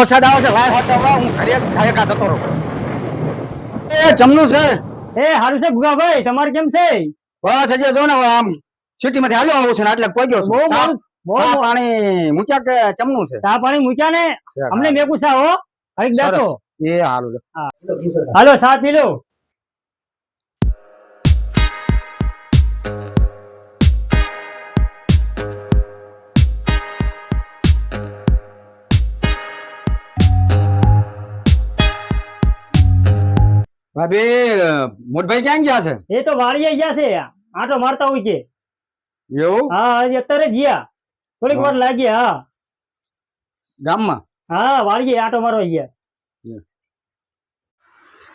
વરસાદ આવે છે લાય હટાવવા હું ઘરે ઘરે કા જતો રહું. એ જમનું છે. એ હારું છે ભૂગાભાઈ તમારે કેમ છે? બસ હજી જો ને આમ સિટી માંથી હાલ્યો આવું છે ને એટલે કોઈ ગયો બહુ છું બહુ પાણી મૂક્યા કે ચમનું છે? ચા પાણી મૂક્યા ને? અમને મેકું ચા હો. હરીક. બેસો એ હાલો હાલો ચા પી લો ભાભી મોટભાઈ ક્યાં ગયા છે? એ તો વાળીએ ગયા છે. આટો મારતા હોય છે. એવું? હા હજી અત્યારે ગયા. થોડીક વાર લાગી હા. ગામમાં? હા વાળીએ આટો મારવા ગયા.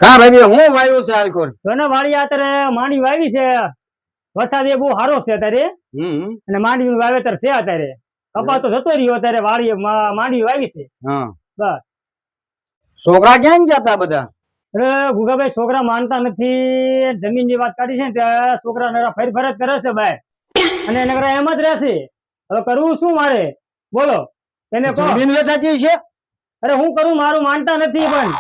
હા ભાઈ હું વાવ્યું છે હાલકોર તો ને વાળીએ અત્યારે માંડી વાવી છે. વરસાદ એ બહુ સારો છે અત્યારે. અને માંડવી વાવેતર છે અત્યારે. કપા તો જતો રહ્યો અત્યારે વાળીએ મા- માંડવી વાવી છે. હા. બસ. છોકરા ક્યાં ગયા તા બધા? અરે ગુગાભાઈ છોકરા માનતા નથી. જમીનની વાત કાઢી છે ને ત્યાં છોકરા નરા ફેર ફેર જ કરે છે ભાઈ. અને નકરા એમ જ રહેશે. હવે કરવું શું મારે? બોલો. એને જમીન વેચાતી છે? અરે હું કરું? મારું માનતા નથી પણ.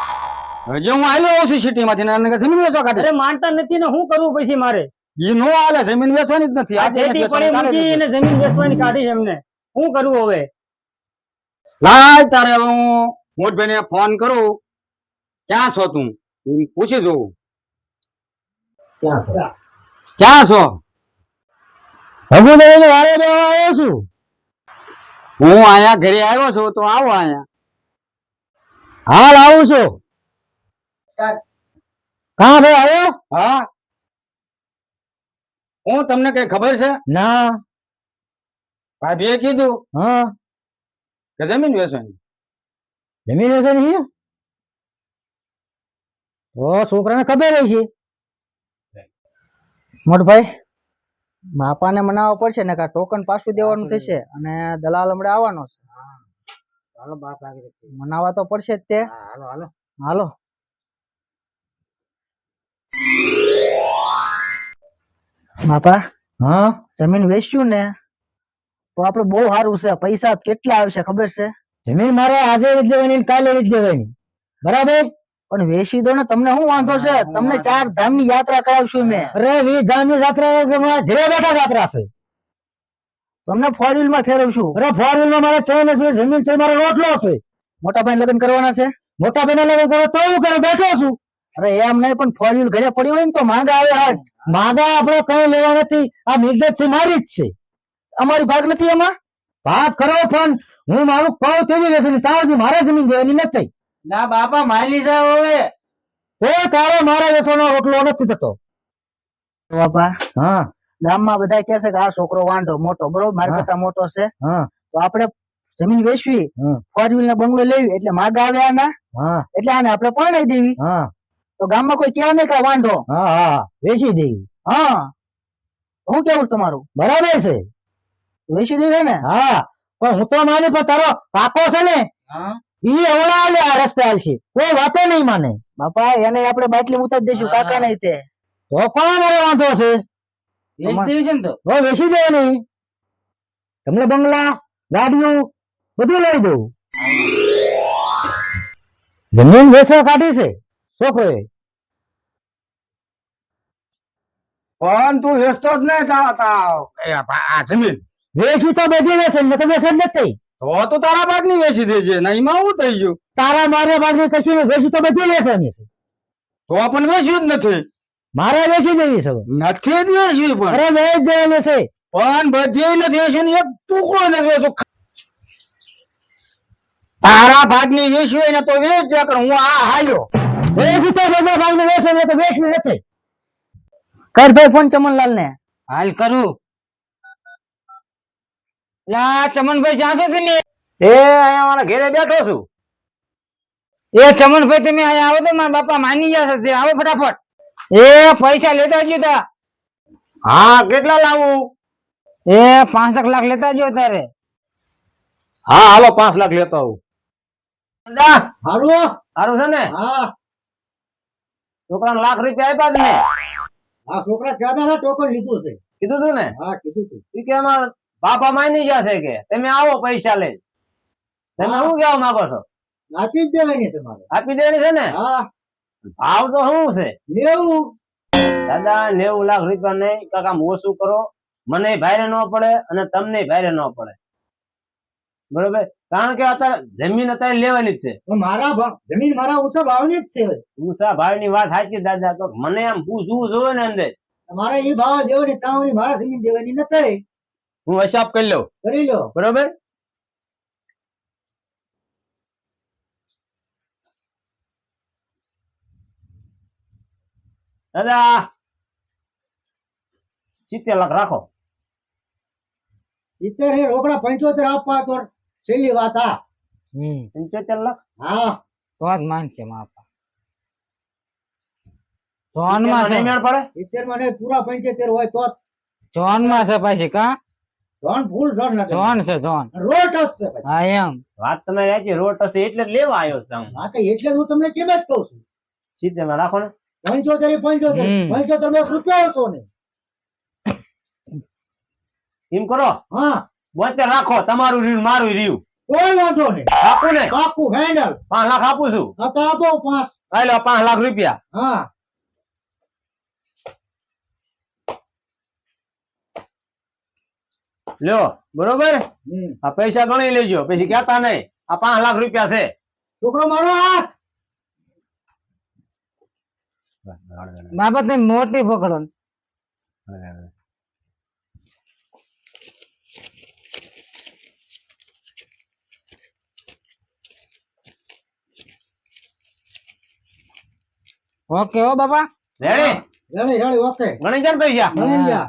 હજી હું આવેલો આવું છું સિટી માંથી જમીન વેચવા કાઢે. અરે માનતા નથી ને હું કરવું પછી મારે? એ નો હાલે જમીન વેચવાની જ નથી. આ ખેતી પડી મૂકી ને જમીન વેચવાની કાઢી છે એમને. શું કરવું હવે? લાય તારે હું મોટભાઈ ને ફોન કરું. ક્યાં છો તું? પૂછી જોઉં. ક્યાં છો? હજુ તમે વારે આવ્યો છું. હું અહીંયા ઘરે આવ્યો છું તો આવો અહીંયા. હાલ આવું છું. કાં ભાઈ આવ્યો? હા. હું તમને કઈ ખબર છે? ના. ભાભીએ કીધું હા. કે જમીન વેચવાની. જમીન વેચવાની છે છોકરાને ખબર છે? મોટભાઈ બાપાને મનાવવા પડશે ને કા ટોકન પાછું દેવાનું થશે અને દલાલ હમણાં આવવાનો છે. હાલો બાપ આગળ મનાવવા તો પડશે જ તે. હાલો હાલો. હાલો. બાપા હા? જમીન વેચ્યું ને તો આપણે બહુ સારું છે. પૈસા કેટલા આવશે ખબર છે? જમીન મારે આજે જ દેવાની કાલે જ દેવાની. બરાબર? પણ વેચી દો ને તમને શું વાંધો છે? તમને ચાર ધામની યાત્રા કરાવશું મેં. અરે વીસ ધામની યાત્રા ઘરે બેઠા યાત્રા છે? તમને ફોર વ્હીલમાં ફેરવશું. અરે ફોર વ્હીલમાં મારે ચૈન જમીન છે મારો રોટલો છે. મોટા ભાઈ લગ્ન કરવાના છે? મોટા ભાઈ લગ્ન કરો તો હું કરે બેઠો છું. અરે એમ નહીં પણ ફોર વ્હીલ ઘરે પડી હોય ને તો માંગા આવે હાટ માંગા આપણે કઈ લેવા નથી. આ નિર્દેશ છે મારી જ છે. અમારી ભાગ નથી એમાં? ભાગ કરો પણ હું મારું કહું તેવી રહેશે તાવ મારે જમીન દેવાની નથી. ના બાપા માલી જાવ હવે. કોઈ કાળે મારા વેચવાનો રોટલો નથી થતો. બાપા હા. ગામમાં બધા કહે છે કે આ છોકરો વાંઢો મોટો બરોબર? મારા કરતા મોટો છે. તો આપણે જમીન વેચવી ફોર વ્હીલ ને બંગલો લેવી એટલે માગ આવે આના. એટલે આને આપણે પરણાઈ દેવી. તો ગામમાં કોઈ ક્યાં નહીં કે વાંઢો. વેચી દેવી. હા. હું કેવું છે તમારું? બરાબર છે. વેચી દેવી ને હા. પણ હું તો માની પણ તારો પાકો છે ને ઈ આલે આ રસ્તે આવશે કોઈ વાતે નહીં માને. બાપા એને આપણે બાટલી ઉતારી દઈશું. કાકા નહીં તે. તો મારે વાંધો છે. વેચ હવે વેચી દે નહીં. તમને બંગલા ગાડીઓ બધું લઈ દઉં. જમીન વેચવા કાઢી છે છોકરોએ. પણ તું વેચતો જ નહીં આ જમીન. વેચવી તો બધી વેચે ને તો વેચે જ નથી. તો તો તારા ભાગની વેચી દેજે ને એમાં શું થઈ ગયું? તારા મારે ભાગની કશું વેચી તો બધી વેચવાની છે. તો પણ વેચ્યું જ નથી. મારે વેચી દેવી છે નથી જ વેચવી પણ. અરે વેચ દેવાનું છે. પણ બધી નથી વેચ્યું ને એક ટુકડો નથી વેચો તારા ભાગની વેચવી હોય ને તો વેચ જા કર હું આ હાલ્યો. વેચી તો બધા ભાગની વેચે ને તો વેચવી નથી. કર ભાઈ ફોન ચમનલાલ ને હાલ કરું. લા ચમનભાઈ જ્યાં છો તમે? એ અહીંયા મારા ઘરે બેઠો છું. એ ચમનભાઈ તમે અહીંયા આવો તો મારા બાપા માની ગયા છે. આવો ફટાફટ. એ પૈસા લેતા જ તા. હા કેટલા લાવું? એ પાંચ લાખ લેતા જો તારે. હા હાલો પાંચ લાખ લેતો આવું. હારું સારું છે ને? હા. છોકરાને લાખ રૂપિયા આપ્યા ને. આ છોકરા ના ટોકન લીધું છે. કીધું તું ને? હા કીધું તું. ઈ કે એમાં બાપા માની જશે કે તમે આવો પૈસા લઈ તમે શું કેવા માંગો છો? આપી દેવાની છે મારે. આપી દેવાની છે ને? ભાવ તો શું છે? નેવું. દાદા નેવું લાખ રૂપિયા નહીં કાકા ઓછું કરો. મને ભારે ન પડે અને તમને ભારે ન પડે. બરોબર? કારણ કે અત્યારે જમીન અત્યારે લેવાની જ છે. મારા ભાવ જમીન મારા ઊંચા ભાવની જ છે. ઊંચા ભાવની વાત સાચી દાદા. તો મને આમ પૂછવું જોવે ને અંદર. મારે એ ભાવ દેવાની તાવની મારા જમીન દેવાની નથી હું હિસાબ કરી લઉં કરી લો બરોબર દાદા સિત્તેર લાખ રાખો સિત્તેર હે રોકડા પંચોતેર આપવા તો છેલ્લી વાત આ હમ પંચોતેર લાખ હા તો જ માનશે માપા સિત્તેરમાં જોનમાં છે નહીં મેળ પડે સિત્તેરમાં નહીં, પૂરા પંચોતેર હોય તો જોનમાં છે પછી કા ધોન ફૂલ ધોન નથી જોન છે જોન રોટ છે હા એમ. વાત તમે રાજી રોટ હશે એટલે જ લેવા આવ્યો છું હા તો એટલે હું તમને કેમ જ કહું છું. સિત્તેરમાં રાખો ને. પંચોતેર પંચોતેર. પંચોતેરમાં રૂપિયા ઓછો ને. એમ કરો. હા. બોતેર રાખો તમારું રહ્યું મારું રહ્યું. કોઈ વાંધો નહીં. આપું ને. પાકું ફાઈનલ પાંચ લાખ આપું છું. હા તો આપો પાંચ. હાલો પાંચ લાખ રૂપિયા. હા. લ્યો બરોબર? આ પૈસા ગણી લેજો પછી કહેતા નહીં. આ પાંચ લાખ રૂપિયા છે. છોકરો મારો હાથ! બાબા તમે મોટી પકડો. ઓકે હો બાપા. રેડી રેડી રેડી ઓકે ગણી જાય પૈસા. ગણી લ્યા.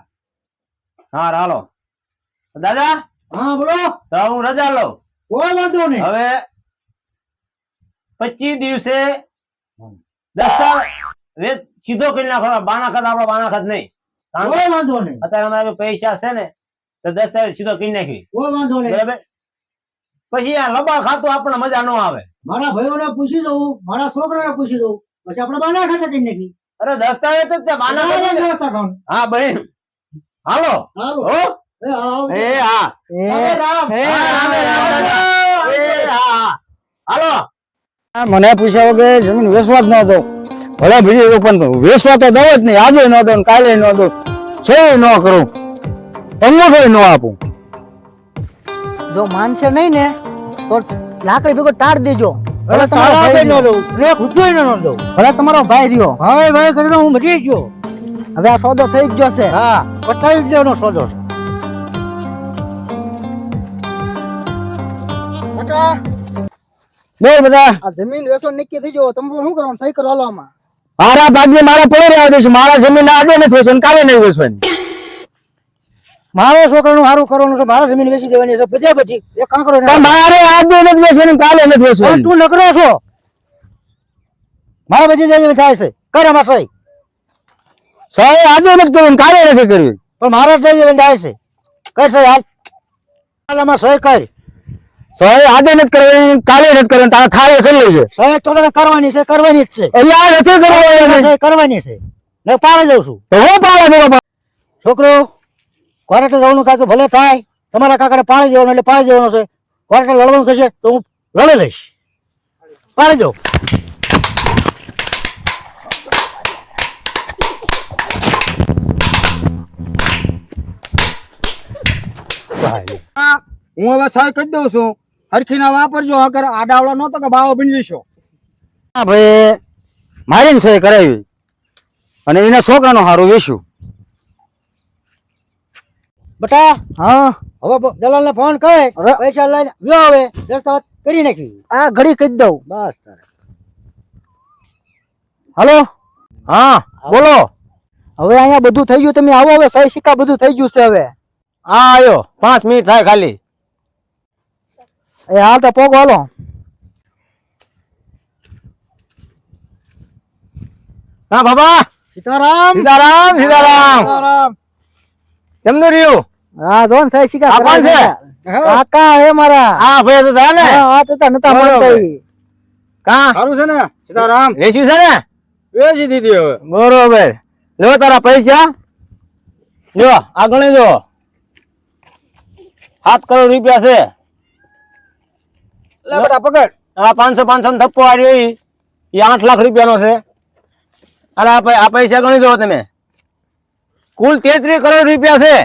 હા હાલો. દાદા હા બોલો તો હું રજા લઉં કોઈ વાંધો નહીં હવે પચીસ દિવસે દસ્તાવેજ સીધો કરી નાખો બાના ખાત આપડે બાના ખાત નહીં કોઈ વાંધો નહીં અત્યારે અમારે પૈસા છે ને તો દસ્તાવેજ સીધો કરી નાખવી કોઈ વાંધો નહીં બરાબર પછી આ લબા ખાતું આપણને મજા ન આવે મારા ભાઈઓને પૂછી દઉં મારા છોકરાને પૂછી દઉં પછી આપણે બાના ખાતે કરી નાખી અરે દસ્તાવેજ તે બાના. હા બહેન હાલો હાલો. હો એ હા. એ રામ. એ રામે રામ દાદા. એ હા હા. હાલો. મને પૂછ્યા વગર જમીન વેચવા જ ન દો ભલે બીજી પણ વેચવા તો દઉં જ નહીં. આજે ન દઉં કાલે ન દઉં. છે ન કરું. અંગૂઠો ન આપું. જો માનશે નહીં ને તો લાકડી ભેગો તાર દેજો. ભલે તમારો ભાઈ ન દઉં. ન દઉં. ભલે તમારો ભાઈ રહ્યો. ભાઈ ભાઈ કરીને હું મરી ગયો. હવે આ સોદો થઈ જ જશે. હા પતાવી જ દેવાનો સોદો છે. બોલ બેટા આ જમીન વેચો નક્કી થઈ ગયો તમે શું કરવાનું? સહી કરો હાલો આમાં મારા ભાગ્ય મારા પડી રહ્યા દઈશું. મારા જમીન આજે નથી વેચવાની કાલે નહીં વેચવાની. મારો છોકરાનું સારું કરવાનું છે. મારા જમીન વેચી દેવાની છે. પછી પછી એક કામ કરો મારે આજે નથી વેચવાની કાલે નથી વેચવાની. તું નકરો છો. મારા પછી જમીન થાય છે. કરે માં સહી. સહી આજે નથી કરવી કાલે નથી કરવી. પણ મારા જમીન થાય છે. કર સહી હાલ. હાલ આમાં સહી કર. સહી આજે નથી કરવાની કાલે નથી કરવાની તારા થાળે કરી લેજે. સહી તો તને કરવાની છે કરવાની જ છે. એટલે આ નથી કરવાની. કરવાની છે. ને પાડે જઉં છું. તો હું પાડે છોકરો કોર્ટે જવાનું થાય તો ભલે થાય. તમારા કાકાને પાણી દેવાનું એટલે પાણી દેવાનું છે. કોર્ટે લડવાનું થશે તો હું લડી લઈશ પાણી દઉં. હું. હવે સહી કરી દઉં છું. હરખી ના વાપરજો અગર આડાવડો નતો કે બાવો બની જશો હા ભાઈ મારીને સહી કરાવી. અને એના છોકરાનો હારું વેશું બટા હા. હવે દલાલ ને ફોન કરે પૈસા લઈને વ્યો હવે દસ્તાવેજ કરી નાખી. આ ઘડી કહી દઉં. બસ તારે. હલો? હા બોલો. હવે અહીંયા બધું થઈ ગયું તમે આવો હવે સહી સિક્કા બધું થઈ ગયું છે હવે. હા આવ્યો પાંચ મિનિટ થાય ખાલી. એ હાલ તો પોગો હાલો. હા બાબા. સીતારામ. સીતારામ સીતારામ. કેમનું રહ્યું? હા જો ને સહી સિક્કા આ કોણ છે? કાકા હે મારા. હા ભાઈ તો થાય ને. હા આ તો તા નતા ઈ. કા? સારું છે ને? સીતારામ. વેચ્યું છે ને? વેચી દીધી હવે. બરોબર. લો તારા પૈસા. લ્યો આ ગણી દો સાત કરોડ રૂપિયા છે. લે બેટા પકડ. આ પાંચસો પાંચસો નો ધપ્પો ઈ. ઈ આઠ લાખ રૂપિયાનો છે. અરે આ પૈસા ગણી દો તમે. કુલ તેત્રીસ કરોડ રૂપિયા છે.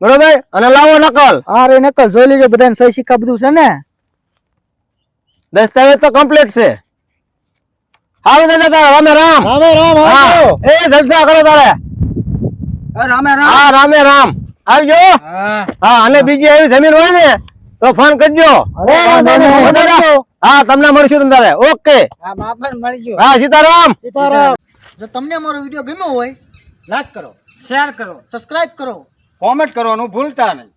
બરોબર? અને લાવો નકલ. હા રે નકલ જોઈ લેજો બધાને સહી સિક્કા બધું છે ને? દસ્તાવેજ તો કમ્પ્લીટ છે. હાલો દાદા તારે રામે રામ. રામે રામ એ જલસા કરો તારે. રામે રામ. હા રામે રામ. આવજો. હા. અને બીજી એવી જમીન હોય ને તો ફોન કરજો. હો તમને મળશું તમે તારે. ઓકે. હા સીતારામ મળી ગયો હા સીતારામ. જો તમને અમારો વીડિયો ગમ્યો હોય લાઈક કરો શેર કરો સબસ્ક્રાઇબ કરો. કોમેન્ટ કરવાનું ભૂલતા નહીં.